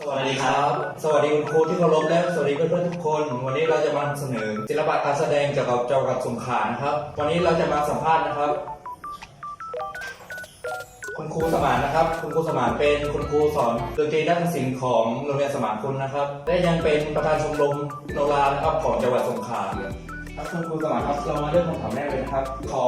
สวัสดีครับ สวัสดีคุณครูที่เคารพและสวัสดีเพื่อนๆทุกคน วันนี้เราจะมาเสนอศิลปะการแสดงเกี่ยวกับจังหวัดสงขลานะครับ วันนี้เราจะมาสัมภาษณ์นะครับ คุณครูสมานนะครับ คุณครูสมานเป็นคุณครูสอนดนตรีด้านศิลป์ของโรงเรียนสมานคุณนะครับ และยังเป็นประธานชมรมโนรานะครับของจังหวัดสงขลา ครับคุณครูสมานครับเรามาเริ่มคำถามแรกเลยนะครับ ขอ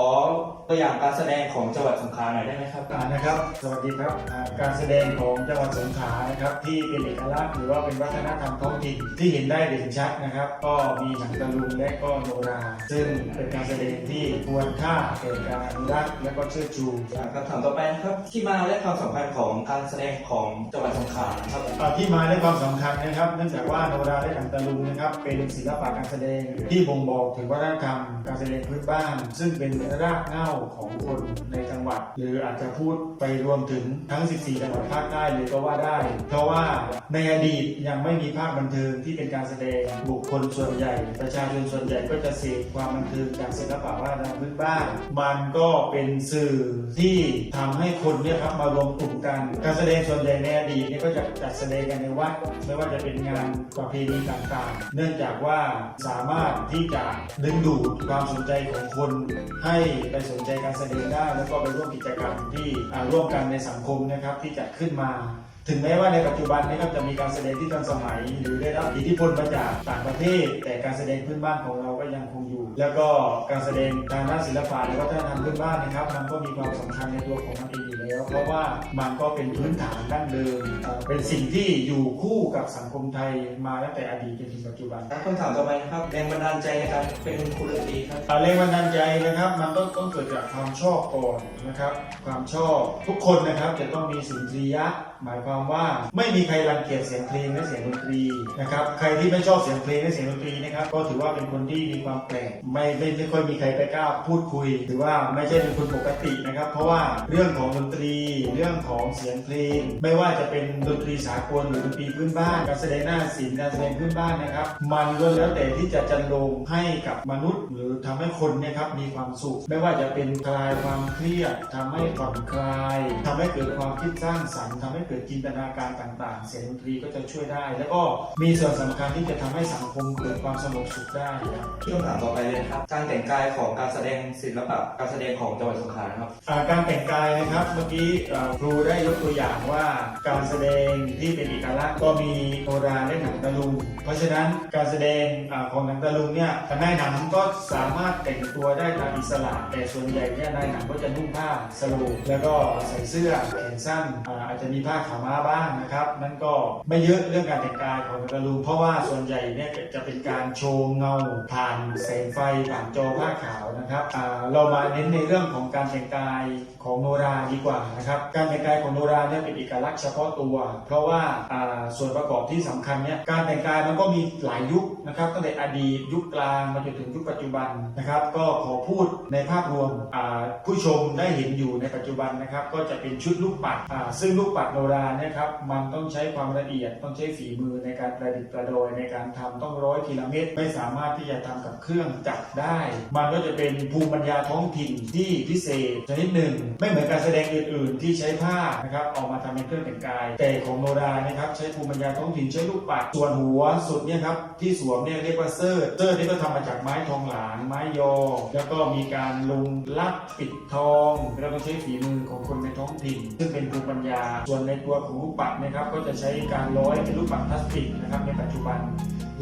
ตัวอย่างการแสดงของจังหวัดสงขลาหน่อยได้ไหมครับ อ่านะครับ สวัสดีครับอ่าการแสดงของจังหวัดสงขลานะครับที่เป็นเอกลักษณ์หรือว่าเป็นวัฒนธรรมท้องถิ่นที่เห็นได้เด่นชัดนะครับ ก็มีหนังตะลุงและก็โนรา ซึ่งเป็นการแสดงที่ควรค่าแก่การอนุรักษ์และก็เชิดชูคำถามต่อไปนะครับ ที่มาและความสำคัญของการแสดงของจังหวัดสงขลานะครับ อ่าที่มาและความสำคัญนะครับ เนื่องจากว่าโนราและหนังตะลุงนะครับเป็นศิลปะการแสดงที่บ่งบอกถึงวัฒนธรรมการแสดงพื้นบ้าน ซึ่งเป็นรากเหง้าของคนในจังหวัด หรืออาจจะพูดไปรวมถึงทั้ง 14 จังหวัดภาคใต้เลยก็ว่าได้ เพราะว่าในอดีตยังไม่มีภาคบันเทิงที่เป็นการแสดงบุคคลส่วนใหญ่ ประชาชนส่วนใหญ่ก็จะเสพความบันเทิงจากศิลปะวัฒนธรรมพื้นบ้าน มันก็เป็นสื่อที่ทำให้คนเนี่ยครับมารวมกลุ่มกัน การแสดงส่วนใหญ่ในอดีตเนี่ยก็จะจัดแสดงกันในวัดไม่ว่าจะเป็นงานประเพณีต่างๆ เนื่องจากว่าสามารถที่จะดึงดูดความสนใจของคนให้ไปสนใจการแสดงได้ แล้วก็ไปร่วมกิจกรรมที่ร่วมกันในสังคมนะครับที่จัดขึ้นมา ถึงแม้ว่าในปัจจุบันนะครับจะมีการแสดงที่ทันสมัย หรือได้รับอิทธิพลมาจากต่างประเทศ แต่การแสดงพื้นบ้านของเราก็ยังคงอยู่ แล้วก็การแสดงทางด้านศิลปะและวัฒนธรรมพื้นบ้านนะครับมันก็มีความสำคัญในตัวของมันเองอยู่แล้ว เพราะว่ามันก็เป็นพื้นฐานดั้งเดิมเอ่อเป็นสิ่งที่อยู่คู่กับสังคมไทยมาตั้งแต่อดีตจนถึงปัจจุบันคำถามต่อไปนะครับแรงบันดาลใจในการเป็นครูดนตรีครับอ่าแรงบันดาลใจนะครับมันต้องต้องเกิดจากความชอบก่อนนะครับ ความชอบทุกคนนะครับจะต้องมีสุนทรียะ หมายความว่าไม่มีใครรังเกียจเสียงเพลงและเสียงดนตรีนะครับใครที่ไม่ชอบเสียงเพลงและเสียงดนตรีนะครับก็ถือว่าเป็นคนที่มีความแปลกไม่ไม่ไม่ค่อยมีใครไปกล้าพูดคุยถือว่าไม่ใช่เป็นคนปกตินะครับ เพราะว่าเรื่องของดนตรี เรื่องของเสียงเพลง ไม่ว่าจะเป็นดนตรีสากลหรือดนตรีพื้นบ้านการแสดงหน้าศิลป์การแสดงพื้นบ้านนะครับ มันก็แล้วแต่ที่จะจันลงให้กับมนุษย์ หรือทำให้คนเนี่ยครับมีความสุข ไม่ว่าจะเป็นคลายความเครียดทำให้ผ่อนคลายทำให้เกิดความคิดสร้างสรรค์ทำให้เกิดจินตนาการต่างๆ เสียงดนตรีก็จะช่วยได้ แล้วก็มีส่วนสำคัญที่จะทำให้สังคมเกิดความสงบสุขได้ครับที่คำถามต่อไปเลยนะครับ การแต่งกายของการแสดงศิลปะการแสดงของจังหวัดสงขลานะครับอ่าการแต่งกายนะครับเมื่อกี้เอ่อครูได้ยกตัวอย่างว่าการแสดงที่เป็นเอกลักษณ์ก็มีโนราและหนังตะลุง เพราะฉะนั้นการแสดงอาของหนังตะลุงเนี่ยนายหนังก็สามารถแต่งตัวได้ตามอิสระ แต่ส่วนใหญ่เนี่ยนายหนังก็จะนุ่งผ้าสโลงแล้วก็ใส่เสื้อแขนสั้นอ่าอาจจะมีผ้าขาม้าบ้างนะครับ นั่นก็ไม่เยอะเรื่องการแต่งกายของนังตะลุงเพราะว่าส่วนใหญ่เนี่ยจะเป็นการโชว์เงาผ่านแสงไฟผ่านจอผ้าขาวนะครับเรามาเน้นในเรื่องของการแต่งกายของโนราดีกว่านะครับการแต่งกายของโนราเนี่ยเป็นเอกลักษณ์เฉพาะตัว เพราะว่าส่วนประกอบที่สำคัญเนี่ยการแต่งกายมันก็มีหลายยุคนะครับตั้งแต่อดีตยุคกลางมาจนถึงยุคปัจจุบันนะครับก็ขอพูดในภาพรวมผู้ชมได้เห็นอยู่ในปัจจุบันนะครับก็จะเป็นชุดลูกปัดซึ่งลูกปัดโนราเนี่ยครับมันต้องใช้ความละเอียดต้องใช้ฝีมือในการประดิษฐ์ประดอยในการทำต้องร้อยทีละเม็ดไม่สามารถที่จะทำกับเครื่องจักรได้ มันก็จะเป็นภูมิปัญญาท้องถิ่นที่พิเศษชนิดหนึ่ง ไม่เหมือนการแสดงอื่น ๆ ที่ใช้ผ้านะครับออกมาทำเป็นเครื่องแต่งกาย แต่ของโนรานะครับใช้ภูมิปัญญาท้องถิ่นใช้ลูกปัดส่วนหัวสุดเนี่ยครับที่สวมเนี่ยเรียกว่าเซอร์เซอร์นี่ก็ทำมาจากไม้ทองหลางไม้ยอ แล้วก็มีการลงลักปิดทองแล้วก็ใช้ฝีมือของคนในท้องถิ่น ซึ่งเป็นภูมิปัญญาส่วนในตัวของลูกปัดนะครับ ก็จะใช้การร้อยเป็นลูกปัดพลาสติกนะครับในปัจจุบัน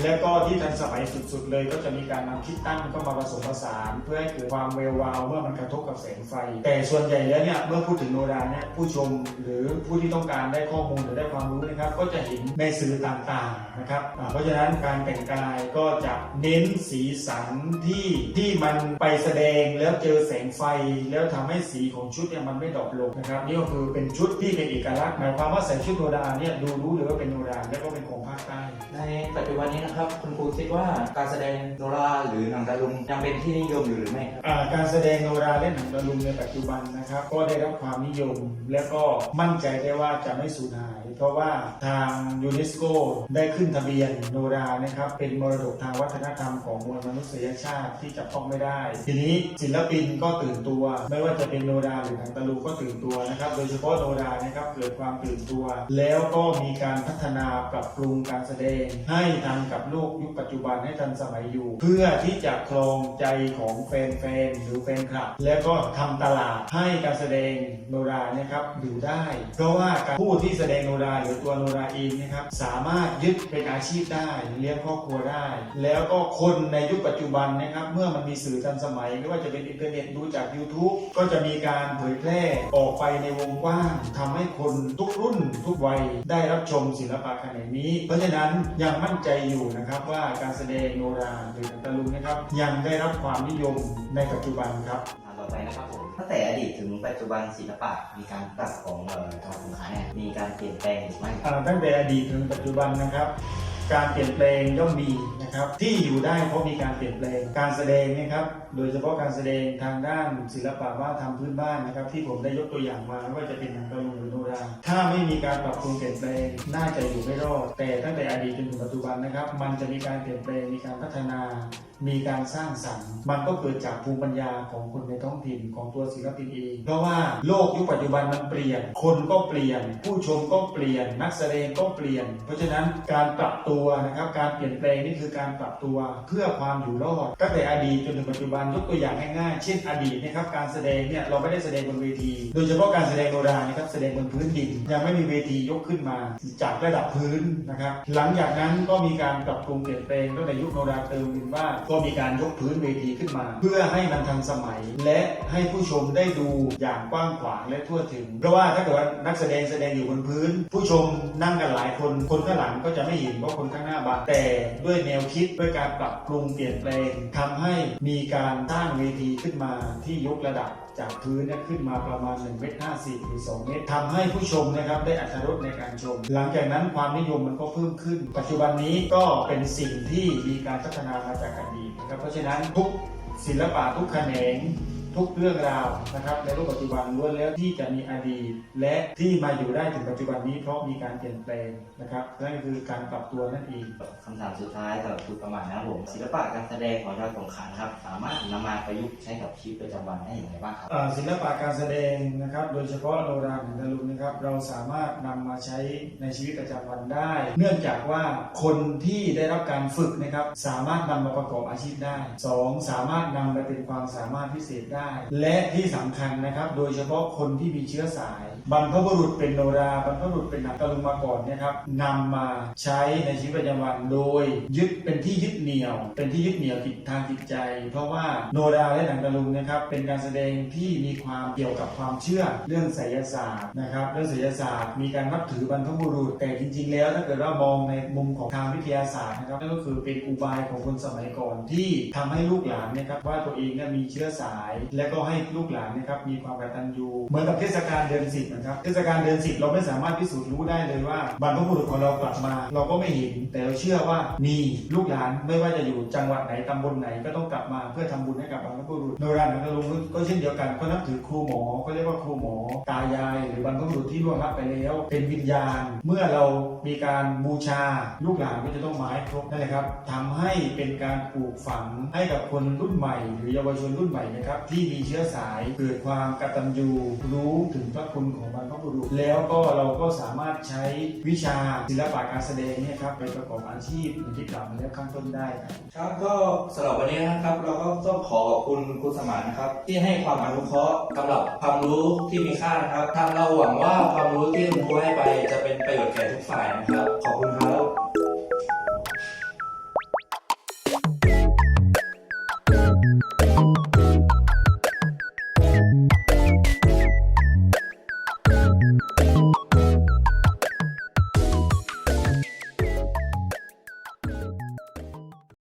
แล้วก็ที่ทันสมัยสุดๆเลยก็จะมีการนำคิดตั้งเข้ามาผสมผสาน เพื่อให้เกิดความเวววาวเมื่อมันกระทบกับแสงไฟ แต่ส่วนใหญ่แล้วเนี่ยเมื่อพูดถึงโนราเนี่ยผู้ชมหรือผู้ที่ต้องการได้ข้อมูลหรือได้ความรู้นะครับ ก็จะเห็นในสื่อต่างๆนะครับเพราะฉะนั้นการแต่งกายก็จะเน้นสีสันที่ที่มันไปแสดงแล้วเจอแสงไฟ แล้วทำให้สีของชุดเนี่ยมันไม่ดรอปลงนะครับนี่ก็คือเป็นชุดที่เป็นเอกลักษณ์หมายความว่าใส่ชุดโนราเนี่ยดูรู้เลยว่าเป็นโนราและก็เป็นของภาคใต้ในปัจจุบันนี้นะครับ คุณครูคิดว่าการแสดงโนราหรือหนังตะลุงยังเป็นที่นิยมอยู่หรือไม่ครับอ่าการแสดงโนราและหนังตะลุงในปัจจุบันนะครับ ก็ได้รับความนิยม และก็มั่นใจได้ว่าจะไม่สูญหายเพราะว่าทางยูเนสโกได้ขึ้นทะเบียนโนรานะครับเป็นมรดกทางวัฒนธรรมของมวลมนุษยชาติที่จับต้องไม่ได้ ทีนี้ศิลปินก็ตื่นตัว ไม่ว่าจะเป็นโนราหรือหนังตะลุก็ตื่นตัวนะครับ โดยเฉพาะโนรานะครับเกิดความตื่นตัว แล้วก็มีการพัฒนาปรับปรุงการแสดง ให้ทันกับโลกยุคปัจจุบันให้ทันสมัยอยู่ เพื่อที่จะครองใจของแฟนๆหรือแฟนคลับ แล้วก็ทำตลาดให้การแสดงโนราเนี่ยครับอยู่ได้ เพราะว่าการผู้ที่แสดงโนราหรือตัวโนราเองนะครับสามารถยึดเป็นอาชีพได้เลี้ยงครอบครัวได้ แล้วก็คนในยุคปัจจุบันนะครับเมื่อมันมีสื่อทันสมัย ไม่ว่าจะเป็นอินเทอร์เน็ตดูจาก YouTube ก็จะมีการเผยแพร่ออกไปในวงกว้างทำให้คนทุกรุ่นทุกวัยได้รับชมศิลปะแขนงนี้ เพราะฉะนั้นยังมั่นใจอยู่นะครับว่าการแสดงโนราหรือหนังตะลุงนะครับยังได้รับความนิยมในปัจจุบันครับ ไปนะครับผมตั้งแต่อดีตถึงปัจจุบันศิลปะมีการปรับของทองหวัดสงขลาเนี่ยมีการเปลี่ยนแปลงหรือไม่ตั้งแต่อดีตถึงปัจจุบันนะครับ การเปลี่ยนแปลงย่อมมีนะครับที่อยู่ได้เพราะมีการเปลี่ยนแปลงการแสดงนะครับ โดยเฉพาะการแสดงทางด้านศิลปะวัฒนธรรมพื้นบ้านนะครับ ที่ผมได้ยกตัวอย่างมาว่าจะเป็นหนังตะลุงหรือโนราถ้าไม่มีการปรับปรุงเปลี่ยนแปลงน่าจะอยู่ไม่รอด แต่ตั้งแต่อดีตจนถึงปัจจุบันนะครับ มันจะมีการเปลี่ยนแปลงมีการพัฒนามีการสร้างสรรค์ มันก็เกิดจากภูมิปัญญาของคนในท้องถิ่นของตัวศิลปินเอง เพราะว่าโลกยุคปัจจุบันมันเปลี่ยน คนก็เปลี่ยน ผู้ชมก็เปลี่ยน นักแสดงก็เปลี่ยน เพราะฉะนั้นการปรับตัวนะครับ การเปลี่ยนแปลงนี่คือการปรับตัวเพื่อความอยู่รอดตั้งแต่อดีตจนถึงปัจจุบันยกตัวอย่างง่ายๆ เช่นอดีตนะครับการแสดงเนี่ยเราไม่ได้แสดงบนเวที โดยเฉพาะการแสดงโนรานะครับแสดงบนพื้นดิน ยังไม่มีเวทียกขึ้นมา จากระดับพื้นนะครับ หลังจากนั้นก็มีการปรับปรุงเปลี่ยนแปลงตั้งแต่ยุคโนราเติมดินว่าก็มีการยกพื้นเวทีขึ้นมา เพื่อให้มันทันสมัย และให้ผู้ชมได้ดูอย่างกว้างขวางและทั่วถึง เพราะว่าถ้าเกิดว่านักแสดงแสดงอยู่บนพื้น ผู้ชมนั่งกันหลายคนคนข้างหลังก็จะไม่เห็นเพราะคนข้างหน้าบังแต่ด้วยแนวคิดด้วยการปรับปรุงเปลี่ยนแปลงทำให้มีการสร้างเวทีขึ้นมาที่ยกระดับจากพื้นเนี่ยขึ้นมาประมาณ1เมตร50หรือ2เมตรทำให้ผู้ชมนะครับได้อัตรสในการชม หลังจากนั้นความนิยมมันก็เพิ่มขึ้น ปัจจุบันนี้ก็เป็นสิ่งที่มีการพัฒนามาจากอดีตนะครับเพราะฉะนั้นทุกศิลปะทุกแขนง ทุกเรื่องราวนะครับในโลกปัจจุบันล้วนแล้วที่จะมีอดีต และที่มาอยู่ได้ถึงปัจจุบันนี้เพราะมีการเปลี่ยนแปลงนะครับนั่นคือการปรับตัวนั่นเองคำถามสุดท้ายสำหรับคุณประมาณนะครับผมศิลปะการแสดงของจังหวัดสงขลานะครับ สามารถนำมาประยุกต์ใช้กับชีวิตประจำวันได้อย่างไรบ้างครับอ่าศิลปะการแสดงนะครับ โดยเฉพาะโนราหนังตะลุงนะครับ เราสามารถนำมาใช้ในชีวิตประจำวันได้ เนื่องจากว่าคนที่ได้รับการฝึกนะครับ สามารถนำมาประกอบอาชีพได้ 2. สามารถนำไปเป็นความสามารถพิเศษได้และที่สำคัญนะครับ โดยเฉพาะคนที่มีเชื้อสายบรรพบุรุษเป็นโนราบรรพบุรุษเป็นหนังตะลุงมาก่อนเนะครับนำมาใช้ในชีวิตประจำวันโดยยึดเป็นที่ยึดเหนี่ยว เป็นที่ยึดเหนี่ยวจิตทางจิตใจ เพราะว่าโนราและหนังตะลุงนะครับเป็นการแสดงที่มีความเกี่ยวกับความเชื่อเรื่องไสยศาสตร์นะครับเรื่องไสยศาสตร์มีการนับถือบรรพบุรุษแต่จริง ๆ แล้วถ้าเกิดว่ามองในมุมของทางวิทยาศาสตร์นะครับนั่นก็คือเป็นอุบายของคนสมัยก่อนที่ทำให้ลูกหลานเนะครับว่าตัวเองเนี่ยมีเชื้อสาย และก็ให้ลูกหลานนะครับมีความกตัญญูเหมือนกับเทศกาลเดือนสิบนะครับเทศกาลเดือนสิบเราไม่สามารถพิสูจน์รู้ได้เลยว่าบรรพบุรุษของเรากลับมา เราก็ไม่เห็น แต่เราเชื่อว่ามีลูกหลานไม่ว่าจะอยู่จังหวัดไหนตำบลไหนก็ต้องกลับมาเพื่อทำบุญให้กับบรรพบุรุษโนราหนังตะลุงก็เช่นเดียวกันก็นับถือครูหมอก็เรียกว่าครูหมอ ตายาย หรือบรรพบุรุษที่ล่วงลับไปแล้ว เป็นวิญญาณ เมื่อเรามีการบูชาลูกหลานก็จะต้องมาให้ครบนั่นแหละครับทำให้เป็นการปลูกฝังให้กับคนรุ่นใหม่ หรือเยาวชนรุ่นใหม่นะครับที่มีเชื้อสายเกิดความกตัญญูรู้ถึงพระคุณของบรรพบุรุษแล้วก็เราก็สามารถใช้วิชาศิลปะการแสดงเนี่ยครับไปประกอบอาชีพอย่างที่กล่าวมาแล้วข้างต้นได้ครับครับก็สำหรับวันนี้นะครับ เราก็ต้องขอขอบคุณคุณสมานนะครับ ที่ให้ความอนุเคราะห์สำหรับความรู้ที่มีค่านะครับทางเราหวังว่าความรู้ที่คุณครูให้ไปจะเป็นประโยชน์แก่ทุกฝ่ายนะครับ ขอบคุณครับ